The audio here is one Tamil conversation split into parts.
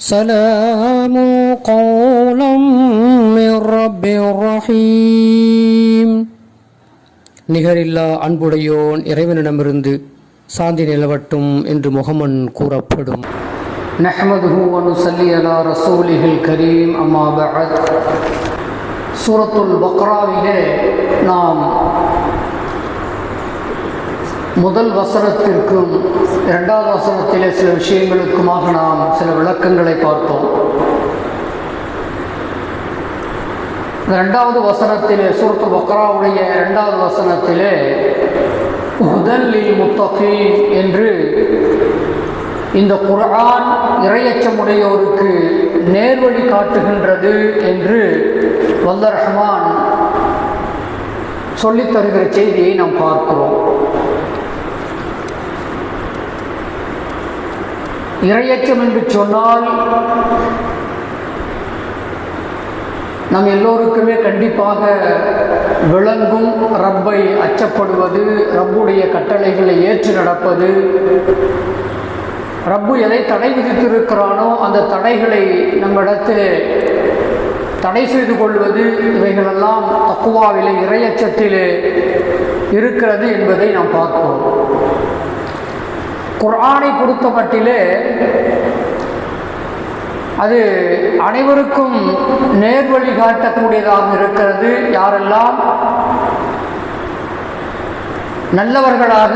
سلام قولا من رب رحيم நிகரில்லா அன்புடையோன் இறைவனிடமிருந்து சாந்தி நிலவட்டும் என்று முகமன் கூறப்படும் نحمده ونصلي على رسوله الكريم أما بعد சூரத்துல் பக்ராவிலே நாம் முதல் வசனத்திற்கும் இரண்டாவது வசனத்திலே சில விஷயங்களுக்குமாக நாம் சில விளக்கங்களை பார்த்தோம் இந்த ரெண்டாவது வசனத்திலே சூரத்துல் பக்ராவுடைய இரண்டாவது வசனத்திலே முதலில் முத்தகீன் என்று இந்த குரான் இரையச்சமுடையோருக்கு நேர்வழி காட்டுகின்றது என்று வல்ல ரஹ்மான் சொல்லித் தருகிற செய்தியை நாம் பார்க்கிறோம். இரையச்சம் என்று சொன்னால் நம் எல்லோருக்குமே கண்டிப்பாக விளங்கும் ரப்பை அச்சப்படுவது ரப்புடைய கட்டளைகளை ஏற்று நடப்பது. ரப்பு எதை தடை விதித்திருக்கிறானோ அந்த தடைகளை நம்மிடத்தில் தடை செய்து கொள்வது இவைகளெல்லாம் தக்குவாவிலே இரையச்சத்திலே இருக்கிறது என்பதை நாம் பார்க்கிறோம் குரானை பொறுத்த மட்டிலே அது அனைவருக்கும் நேர்வழி காட்டக்கூடியதாக இருக்கிறது. யாரெல்லாம் நல்லவர்களாக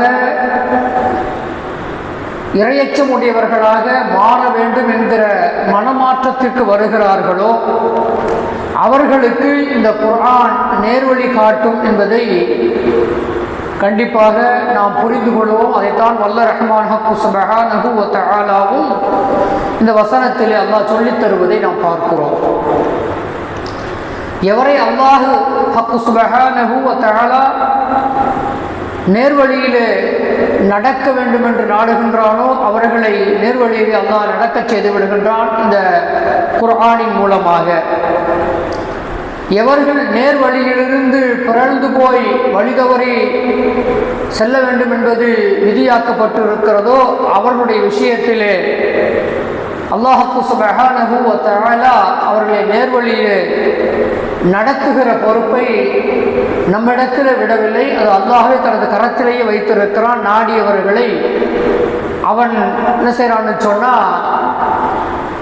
இரையச்சம் உடையவர்களாக மாற வேண்டும் என்கிற மனமாற்றத்திற்கு வருகிறார்களோ அவர்களுக்கு இந்த குரான் நேர்வழி காட்டும் என்பதை கண்டிப்பாக நாம் புரிந்து கொள்வோம். அதைத்தான் வல்ல ரஹ்மான் ஹக்கு சுபஹானஹு வ இந்த வசனத்தில் அல்லாஹ் சொல்லித் தருவதை நாம் பார்க்கிறோம். எவரை அல்லாஹு ஹக்கு சுபஹானஹு வ நேர்வழியிலே நடக்க வேண்டும் என்று நாடுகின்றானோ அவர்களை நேர்வழியிலே அல்லாஹ் நடக்கச் செய்து விடுகின்றான் இந்த குர்ஆனின் மூலமாக. எவர்கள் நேர் வழியிலிருந்து பிறழ்ந்து போய் வழிதவறி செல்ல வேண்டும் என்பது விதியாக்கப்பட்டு இருக்கிறதோ அவர்களுடைய விஷயத்திலே அல்லாஹு சுபஹானஹு வ அவர்களை நேர்வழியிலே நடத்துகிற பொறுப்பை நம்மிடத்தில் விடவில்லை. அது அல்லாஹே தனது கரத்திலேயே வைத்திருக்கிறான். நாடியவர்களை அவன் என்ன செய்கிறான்னு சொன்னால்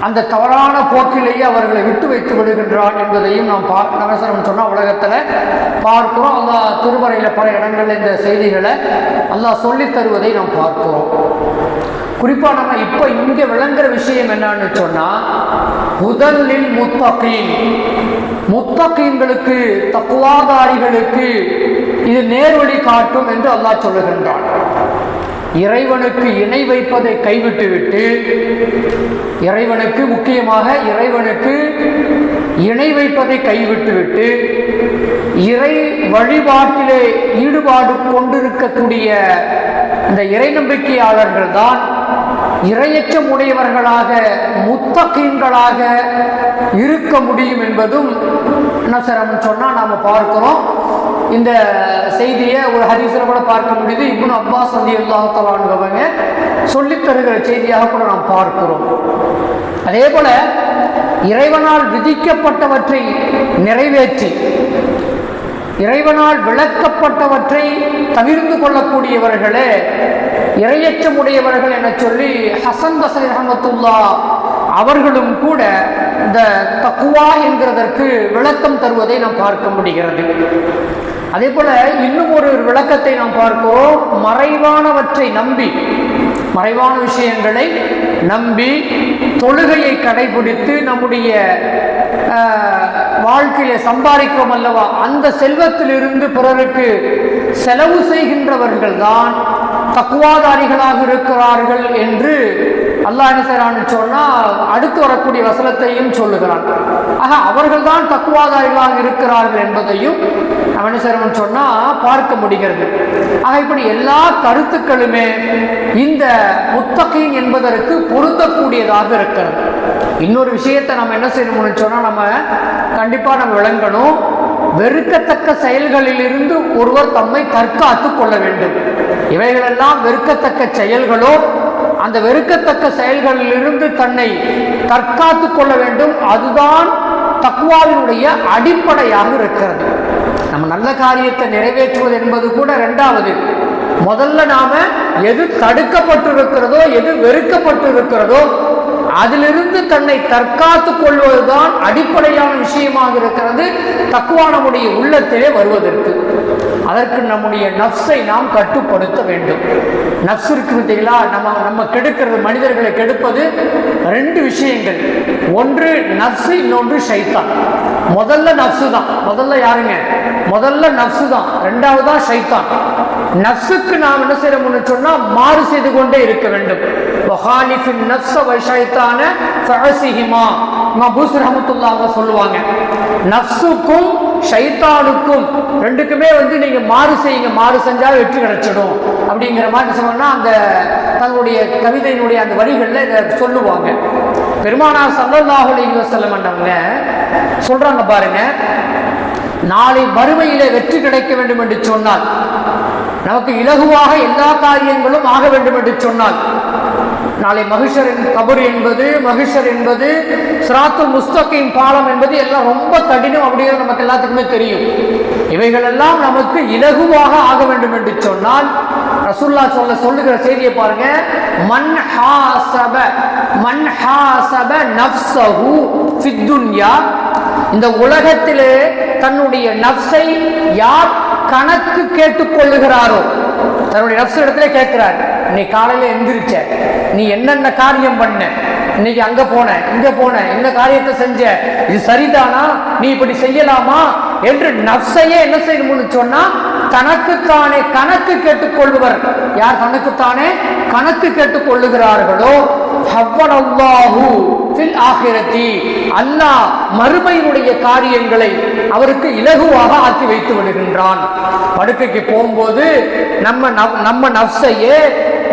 அந்த தவறான போக்கிலேயே அவர்களை விட்டு வைத்து விடுகின்றான் என்பதையும் நாம் பா நவசரம் சொன்னால் உலகத்தில் பார்க்கிறோம். அல்லா திருமறையில் பல இடங்களில் இந்த செய்திகளை அல்லா சொல்லி தருவதை நாம் பார்க்கிறோம். குறிப்பாக நம்ம இப்போ இங்கே விளங்குற விஷயம் என்னன்னு சொன்னால் முதலில் முத்தகீன். முத்தகீன்களுக்கு தக்குவாதாரிகளுக்கு இது நேர்வழி காட்டும் என்று அல்லாஹ் சொல்லுகின்றான். இறைவனுக்கு இணை வைப்பதை கைவிட்டுவிட்டு இறைவனுக்கு முக்கியமாக இறைவனுக்கு இணை வைப்பதை கைவிட்டுவிட்டு இறை வழிபாட்டிலே ஈடுபாடு கொண்டிருக்கக்கூடிய இந்த இறை நம்பிக்கையாளர்கள் தான் இரையச்சம் உடையவர்களாக முத்தகீன்களாக இருக்க முடியும் என்பதும் என்ன சார் சொன்னால் நாம் பார்க்கிறோம். இந்த செய்தியை ஒரு ஹரிசில் கூட பார்க்க முடியுது. இப்னு அப்பாஸ் அலி அல்லாஹலான்கவங்க சொல்லித் தருகிற செய்தியாக கூட நாம் பார்க்கிறோம். அதே போல இறைவனால் விதிக்கப்பட்டவற்றை நிறைவேற்றி இறைவனால் விளக்கப்பட்டவற்றை தவிர்ந்து கொள்ளக்கூடியவர்களே இரையச்சமுடையவர்கள் என சொல்லி ஹசன் பசரி ரஹமத்துல்லா அவர்களும் கூட இந்த தக்குவா என்கிறதற்கு விளக்கம் தருவதை நாம் பார்க்க முடிகிறது. அதே போல இன்னும் ஒரு விளக்கத்தை நாம் பார்க்கிறோம். மறைவானவற்றை நம்பி மறைவான விஷயங்களை நம்பி தொழுகையை கடைபிடித்து நம்முடைய வாழ்க்கையில சம்பாதிக்கிறோம் அல்லவா? அந்த செல்வத்திலிருந்து பிறருக்கு செலவு செய்கின்றவர்கள் தான் தக்குவாதாரிகளாக இருக்கிறார்கள் என்று அல்லாஹ் என்ன செய்யறான்னு சொன்னால் அடுத்து வரக்கூடிய வசனத்தையும் சொல்லுகிறான். ஆக அவர்கள் தான் தக்குவாதாரிகளாக இருக்கிறார்கள் என்பதையும் நம்ம சொன்னால் பார்க்க முடிகிறது. ஆக இப்படி எல்லா கருத்துக்களுமே இந்த முத்தகையின் என்பதற்கு பொருந்தக்கூடியதாக இருக்கிறது. இன்னொரு விஷயத்தை நம்ம என்ன செய்யணும்னு சொன்னால் நம்ம கண்டிப்பாக நம்ம விளங்கணும். வெறுக்கத்தக்க செயல்களிலிருந்து ஒருவர் தம்மை தற்காத்து கொள்ள வேண்டும். இவைகளெல்லாம் வெறுக்கத்தக்க செயல்களோ அந்த வெறுக்கத்தக்க செயல்களிலிருந்து தன்னை தற்காத்து கொள்ள வேண்டும். அதுதான் தக்குவாவினுடைய அடிப்படையாக இருக்கிறது. நம்ம நல்ல காரியத்தை நிறைவேற்றுவது என்பது கூட ரெண்டாவது. முதல்ல நாம எது தடுக்கப்பட்டிருக்கிறதோ எது வெறுக்கப்பட்டிருக்கிறதோ அதிலிருந்து தன்னை தற்காத்துக் கொள்வதுதான் அடிப்படையான விஷயமாக இருக்கிறது. தக்குவா நம்முடைய உள்ளத்திலே வருவதற்கு. அதற்கு நம்முடைய நஃப்ஸை நாம் கட்டுப்படுத்த வேண்டும். நஃப்ஸ் இருக்கு பார்த்தீங்களா நம்ம நம்ம கெடுக்கிறது மனிதர்களை கெடுப்பது ரெண்டு விஷயங்கள். ஒன்று நஃப்ஸ் இன்னொன்று சைத்தான் முதல்ல நஃப்ஸு தான். முதல்ல யாருங்க? முதல்ல நஃப்ஸு தான். ரெண்டாவதா ஷைத்தான். நஃப்ஸுக்கு நாம் என்ன செய்யணும்னு சொன்னால் மாறு செய்து கொண்டே இருக்க வேண்டும். வஹாலிஃபின் நஃப்ஸ வ ஷைத்தான ஃபஅசிஹிமா மபூஸ் ரஹமத்துல்லா அவங்க சொல்லுவாங்க நஃப்ஸுக்கும் ஷைத்தானுக்கும் ரெண்டுக்குமே வந்து நீங்க மாறு செய்யுங்க. மாறு செஞ்சா வெற்றி கிடைச்சிடும். அப்படிங்கிற மாதிரி சொன்னா அந்த தன்னுடைய கவிதையினுடைய அந்த வரிகளில் இதை சொல்லுவாங்க. பெருமானார் சல்லல்லாஹு அலைஹி வஸல்லம் சொல்றாங்க பாருங்க. நாளை மறுமையிலே வெற்றி கிடைக்க வேண்டும் என்று சொன்னால் நமக்கு இலகுவாக எல்லா காரியங்களும் ஆக வேண்டும் என்று சொன்னால் நாளை மகிஷர் கபர் என்பது மகிஷர் என்பது சிராத்து முஸ்தகின் பாலம் என்பது எல்லாம் ரொம்ப கடினம். அப்படிங்கிறது நமக்கு எல்லாத்துக்குமே தெரியும். இவைகளெல்லாம் நமக்கு இலகுவாக ஆக வேண்டும் என்று சொன்னால் ரசுல்லா சொல்ல சொல்லுகிற செய்தியை பாருங்க. மன் ஹாசப மன் ஹாசப நப்சஹு ஃபித்துன்யா இந்த உலகத்திலே தன்னுடைய நப்சை யார் கணக்கு கேட்டுக்கொள்ளுகிறாரோ தன்னுடைய நஃப்ஸ் இடத்துல கேட்கிறார் நீ காலையில எந்திரிச்ச நீ என்னென்ன காரியம் பண்ண? இன்னைக்கு அங்க போன இங்க போன என்ன காரியத்தை செஞ்ச? இது சரிதானா? நீ இப்படி செய்யலாமா? என்று நஃப்ஸையே என்ன செய்யணும்னு சொன்னா தனக்குத்தானே கணக்கு கேட்டுக்கொள்பவர் யார் தனக்குத்தானே கணக்கு கேட்டுக்கொள்ளுகிறார்களோ ஹவ்வனல்லாஹு ஃபில் ஆகிரத்தி. அல்லாஹ் மறுமையினுடைய காரியங்களை அவருக்கு இலகுவாக ஆக்கி வைத்து விடுகின்றான். படுக்கைக்கு போகும்போது நம்ம நம்ம நப்சையே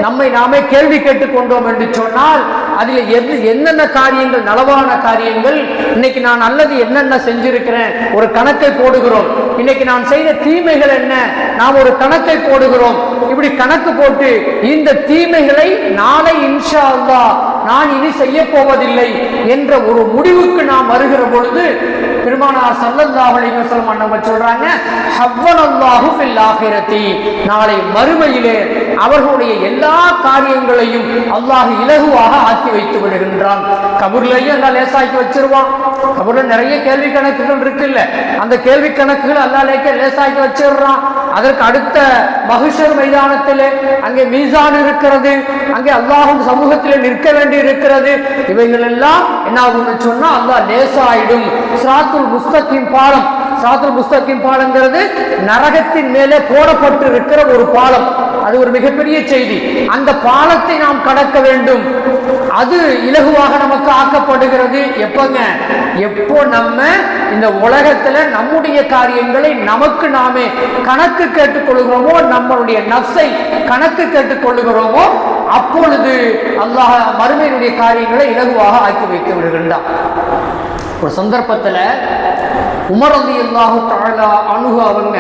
நம்மை நாமே கேள்வி கேட்டுக்கொண்டோம் என்று சொன்னால் அதில் எது என்னென்ன காரியங்கள் நலவான காரியங்கள்? இன்னைக்கு நான் நல்லது என்னென்ன செஞ்சிருக்கிறேன்? ஒரு கணக்கை போடுகிறோம். இன்னைக்கு நான் செய்த தீமைகள் என்ன? நாம் ஒரு கணக்கை போடுகிறோம். இப்படி கணக்கு போட்டு இந்த தீமைகளை நாளை இன்ஷா அல்லா நான் இனி செய்ய போவதில்லை என்ற ஒரு முடிவுக்கு நாம் வருகிற பொழுது பெருமானார் ஸல்லல்லாஹு அலைஹி வஸல்லம் நம்ம சொல்றாங்க ஹவ்வனல்லாஹு ஃபில் ஆகிரத்தி. நாளை மறுமையிலே அவர்களுடைய எல்லா காரியங்களையும் அல்லாஹ் இலகுவாக ஆக்கி வைத்து விடுகின்றான். கபூர்லையும் எல்லாம் லேசாக்கி வச்சிருவான். கபூர்ல நிறைய கேள்வி கணக்குகள் இருக்குல்ல. அந்த கேள்வி கணக்குகள் அல்லா லேக்க லேசாக்கி வச்சிடுறான். அதற்கு அடுத்த மகிஷர் மைதானத்திலே அங்கே மீசான் இருக்கிறது. அங்கே அல்லாஹும் சமூகத்திலே நிற்க வேண்டி இருக்கிறது இவைகள் எல்லாம் என்ன ஆகும்னு சொன்னா அல்லா லேசாயிடும். சிராத்துல் முஸ்தகின் பாலம். சாத்துல் முஸ்தகின் பாலங்கிறது நரகத்தின் மேலே போடப்பட்டு இருக்கிற ஒரு பாலம். அது ஒரு மிகப்பெரிய செய்தி. அந்த பாலத்தை நாம் கடக்க வேண்டும். அது இலகுவாக நமக்கு ஆக்கப்படுகிறது. எப்பங்க? எப்போ நம்ம இந்த உலகத்துல நம்முடைய காரியங்களை நமக்கு நாமே கணக்கு கேட்டுக்கொள்கிறோமோ நம்மளுடைய நஃப்ஸை கணக்கு கேட்டுக்கொள்கிறோமோ அப்பொழுது அல்லாஹ் மறுமையினுடைய காரியங்களை இலகுவாக ஆக்கி வைத்து விடுகின்றான் ஒரு சந்தர்ப்பத்தில் உமர் அலி அல்லாஹு தாழா அணுகு அவங்க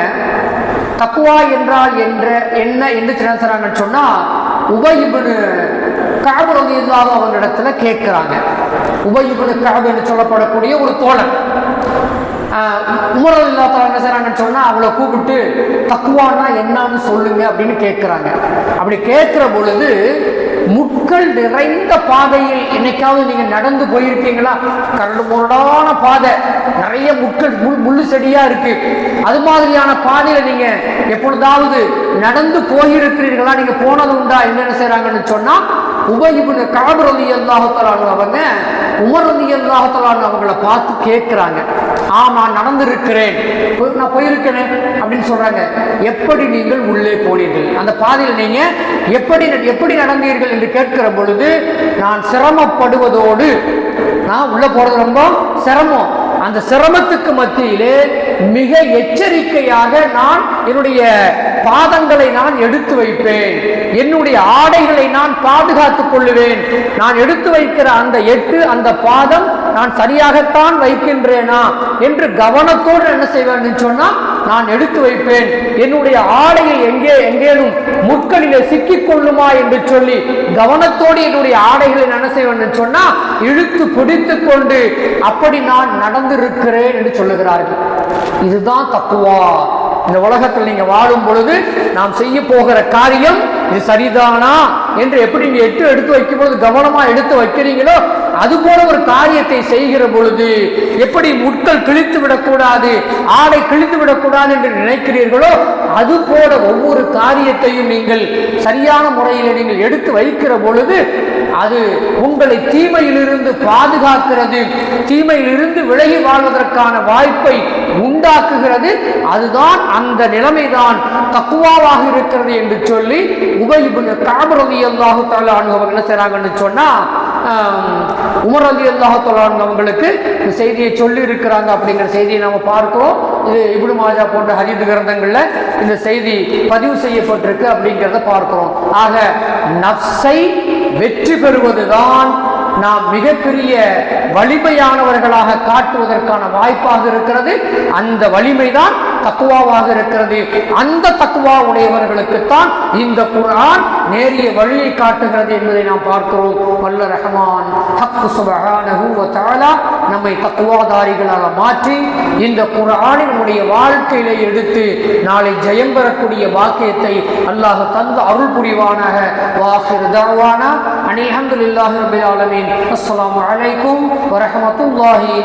தக்குவா என்றால் என்ற என்ன என்று சொல்றாங்கன்னு சொன்னா உபயிபுனு காபு ரலி அல்லாஹு அவங்க இடத்துல கேட்கிறாங்க உபயிபுனு காபு என்று சொல்லப்படக்கூடிய ஒரு தோழன். ஆஹ் இல்லாதவங்க என்ன செய்றாங்கன்னு சொன்னா அவளை கூப்பிட்டு தக்குவானா என்னன்னு சொல்லுங்க அப்படின்னு கேட்கிறாங்க. அப்படி கேட்கிற பொழுது முட்கள் நிறைந்த பாதையில் என்னைக்காவது நீங்க நடந்து போயிருக்கீங்களா? கரடு முரடான பாதை. நிறைய முட்கள் முள் முள்ளு செடியா இருக்கு. அது மாதிரியான பாதையில நீங்க எப்பொழுதாவது நடந்து போயிருக்கிறீர்களா? நீங்க போனது உண்டா? என்னென்ன செய்யறாங்கன்னு சொன்னா உபயிபுன காபு ரலி அவங்க உமர் ரலி அல்லாஹத்தலானு அவங்கள பார்த்து கேட்கிறாங்க. ஆமா நான் நடந்திருக்கிறேன். போய்- நான் போயிருக்கிறேன் அப்படின்னு சொல்றாங்க. எப்படி நீங்கள் உள்ளே போனீர்கள்? அந்த பாதையில் நீங்க எப்படி எப்படி நடந்தீர்கள் என்று கேட்கிற பொழுது நான் சிரமப்படுவதோடு நான் உள்ள போறது ரொம்ப சிரமம். அந்த சிரமத்துக்கு மத்தியிலே மிக எச்சரிக்கையாக நான் என்னுடைய பாதங்களை நான் எடுத்து வைப்பேன். என்னுடைய ஆடைகளை நான் பாதுகாத்துக் கொள்ளுவேன். நான் எடுத்து வைக்கிற அந்த எட்டு அந்த பாதம் நான் சரியாகத்தான் வைக்கின்றேனா என்று கவனத்தோடு என்ன செய்வேன் சொன்னா நான் எடுத்து வைப்பேன். என்னுடைய ஆடையில் எங்கே எங்கேனும் முட்களிலே சிக்கிக் கொள்ளுமா என்று சொல்லி கவனத்தோடு என்னுடைய ஆடைகளை என்ன செய்வேன் சொன்னா இழுத்து பிடித்து கொண்டு அப்படி நான் நடந்திருக்கிறேன் என்று சொல்லுகிறார்கள். இதுதான் தக்குவா. இந்த உலகத்தில் நீங்க வாழும் பொழுது நாம் செய்ய போகிற காரியம் இது சரிதானா என்று எப்படி நீங்க எட்டு எடுத்து வைக்கும் பொழுது கவனமா எடுத்து வைக்கிறீங்களோ அது போல ஒரு காரியத்தை செய்கிற பொழுது எப்படி முட்கள் கிழித்து விடக்கூடாது ஆடை கிழித்து விடக்கூடாது என்று நினைக்கிறீர்களோ அது போல ஒவ்வொரு காரியத்தையும் நீங்கள் சரியான முறையில் நீங்கள் எடுத்து வைக்கிற பொழுது அது உங்களை தீமையிலிருந்து பாதுகாக்கிறது தீமையிலிருந்து விலகி வாழ்வதற்கான வாய்ப்பை உண்டாக்குகிறது. அதுதான் அந்த நிலைமைதான் தக்குவாவாக இருக்கிறது என்று சொல்லி உபயிபுல் காபரதி அல்லாஹு தாலா என்ன செய்றாங்கன்னு சொன்னா உமர் அலி அல்லாஹு அவங்களுக்கு இந்த செய்தியை சொல்லி இருக்கிறாங்க அப்படிங்கிற செய்தியை நாம் பார்க்கிறோம். இது இப்னு மாஜா போன்ற ஹரிது கிரந்தங்களில் இந்த செய்தி பதிவு செய்யப்பட்டிருக்கு அப்படிங்கிறத பார்க்கிறோம். ஆக நஃப்ஸை வெற்றி பெறுவதுதான் நாம் மிகப்பெரிய வலிமையானவர்களாக காட்டுவதற்கான வாய்ப்பாக இருக்கிறது. அந்த வலிமைதான் தக்குவாவாக இருக்கிறது. அந்த தக்குவா உடையவர்களுக்குத்தான் இந்த குரான் நேரிய வழியை காட்டுகிறது என்பதை நாம் பார்க்கிறோம். வல்ல ரஹமான் ஹக்கு சுபஹானஹு நம்மை தக்குவாதாரிகளாக மாற்றி இந்த குரானினுடைய வாழ்க்கையில எடுத்து நாளை ஜெயம் பெறக்கூடிய வாக்கியத்தை அல்லாஹ் தந்து அருள் புரிவானாக. வாஹிர் தஅவானா. அனில் ஹம்துலில்லாஹி ரப்பில் ஆலமீன். அஸ்ஸலாமு அலைக்கும் வரஹ்மத்துல்லாஹி